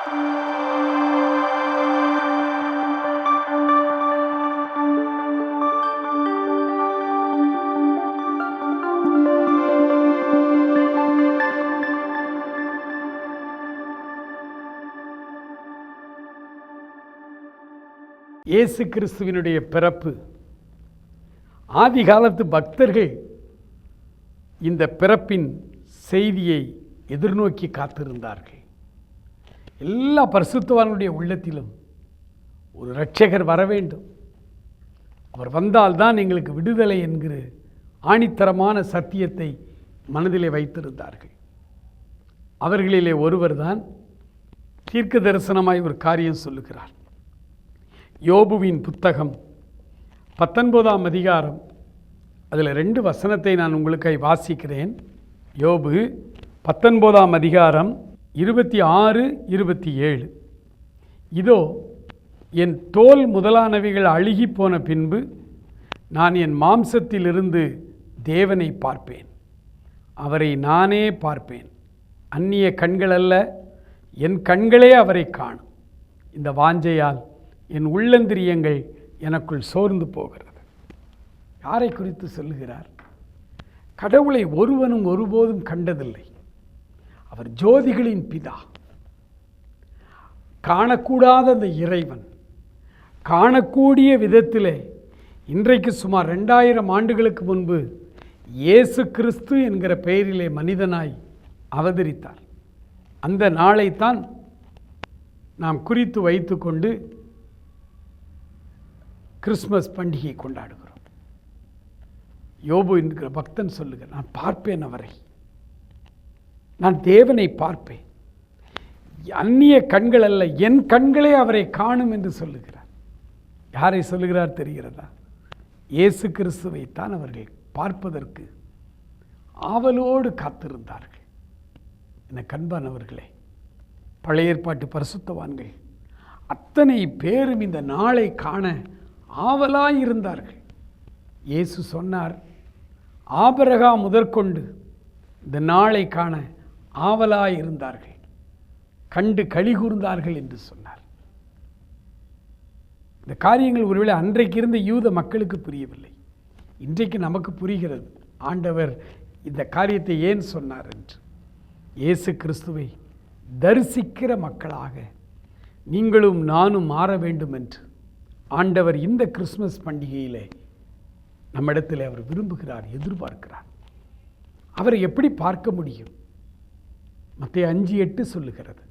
இயேசு கிறிஸ்துவினுடைய பிறப்பு. ஆதி காலத்து பக்தர்கள் இந்த பிறப்பின் செய்தியை எதிர்நோக்கி காத்திருந்தார்கள். எல்லா பரிசுத்தவானுடைய உள்ளத்திலும் ஒரு இரட்சகர் வர வேண்டும். அவர் வந்தால்தான் எங்களுக்கு விடுதலை என்கிற ஆணித்தரமான சத்தியத்தை மனதிலே வைத்திருந்தார்கள். அவர்களிலே ஒருவர்தான் தீர்க்க தரிசனமாய் ஒரு காரியம் சொல்லுகிறார். யோபுவின் புத்தகம் பத்தொன்பதாம் அதிகாரம். அதில் ரெண்டு வசனத்தை நான் உங்களுக்காய் வாசிக்கிறேன். யோபு பத்தொன்பதாம் அதிகாரம் இருபத்தி ஆறு இருபத்தி ஏழு. இதோ என் தோல் முதலானவைகள் அழுகி போன பின்பு நான் என் மாம்சத்திலிருந்து தேவனை பார்ப்பேன். அவரை நானே பார்ப்பேன். அந்நிய கண்கள் அல்ல என் கண்களே அவரை காணும். இந்த வாஞ்சையால் என் உள்ளந்திரியங்கள் எனக்குள் சோர்ந்து போகிறது. யாரை குறித்து சொல்லுகிறார்? கடவுளை ஒருவனும் ஒருபோதும் கண்டதில்லை. அவர் ஜோதிகளின் பிதா. காணக்கூடாத அந்த இறைவன் காணக்கூடிய விதத்திலே இன்றைக்கு சுமார் ரெண்டாயிரம் ஆண்டுகளுக்கு முன்பு இயேசு கிறிஸ்து என்கிற பெயரிலே மனிதனாய் அவதரித்தார். அந்த நாளைத்தான் நாம் குறித்து வைத்துக்கொண்டு கிறிஸ்மஸ் பண்டிகை கொண்டாடுகிறோம். யோபு என்கிற பக்தன் சொல்லுக நான் பார்ப்பேன் அவரை. நான் தேவனை பார்ப்பேன். அந்நிய கண்கள் அல்ல என் கண்களே அவரை காணும் என்று சொல்லுகிறார். யாரை சொல்லுகிறார் தெரிகிறதா? இயேசு கிறிஸ்துவைத்தான் அவர்கள் பார்ப்பதற்கு ஆவலோடு காத்திருந்தார்கள். என கண்பானவர்களே பழைய ஏற்பாட்டு பரிசுத்தவான்கள் அத்தனை பேரும் இந்த நாளை காண ஆவலாய் இருந்தார்கள். இயேசு சொன்னார் ஆபரகா முதற்கொண்டு இந்த நாளை காண ஆவலாய் இருந்தார்கள். கண்டு களி கூர்ந்தார்கள் என்று சொன்னார். இந்த காரியங்கள் ஒருவேளை அன்றைக்கு இருந்த யூத மக்களுக்கு புரியவில்லை. இன்றைக்கு நமக்கு புரிகிறது ஆண்டவர் இந்த காரியத்தை ஏன் சொன்னார் என்று. இயேசு கிறிஸ்துவை தரிசிக்கிற மக்களாக நீங்களும் நானும் மாற வேண்டும் என்று ஆண்டவர் இந்த கிறிஸ்மஸ் பண்டிகையிலே நம்மிடத்தில் அவர் விரும்புகிறார் எதிர்பார்க்கிறார். அவரை எப்படி பார்க்க முடியும்? மற்ற அஞ்சு எட்டு சொல்லுகிறது.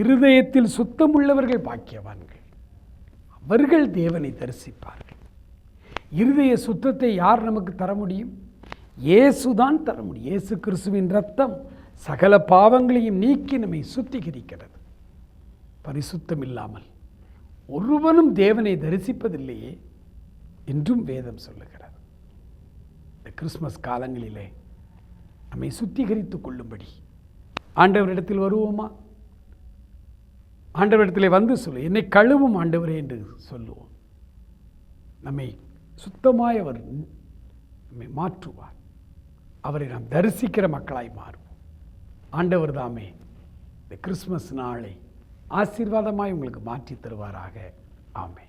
இருதயத்தில் சுத்தமுள்ளவர்கள் பாக்கியவான்கள். அவர்கள் தேவனை தரிசிப்பார்கள். இருதய சுத்தத்தை யார் நமக்கு தர முடியும்? இயேசுதான் தர முடியும். இயேசு கிறிஸ்துவின் ரத்தம் சகல பாவங்களையும் நீக்கி நம்மை சுத்திகரிக்கிறது. பரிசுத்தம் இல்லாமல் ஒருவனும் தேவனை தரிசிப்பதில்லையே என்றும் வேதம் சொல்லுகிறது. இந்த கிறிஸ்மஸ் காலங்களிலே நம்மை சுத்திகரித்துக் கொள்ளும்படி ஆண்டவரிடத்தில் வருவோமா? ஆண்டவரிடத்தில் வந்து சொல்லு என்னை கழுவும் ஆண்டவரே என்று சொல்லுவோம். நம்மை சுத்தமாய் அவர் நம்மை மாற்றுவார். அவரை நாம் தரிசிக்கிற மக்களாய் மாறுவோம். ஆண்டவர் தாமே இந்த கிறிஸ்மஸ் நாளை ஆசீர்வாதமாய் உங்களுக்கு மாற்றி தருவாராக. ஆமே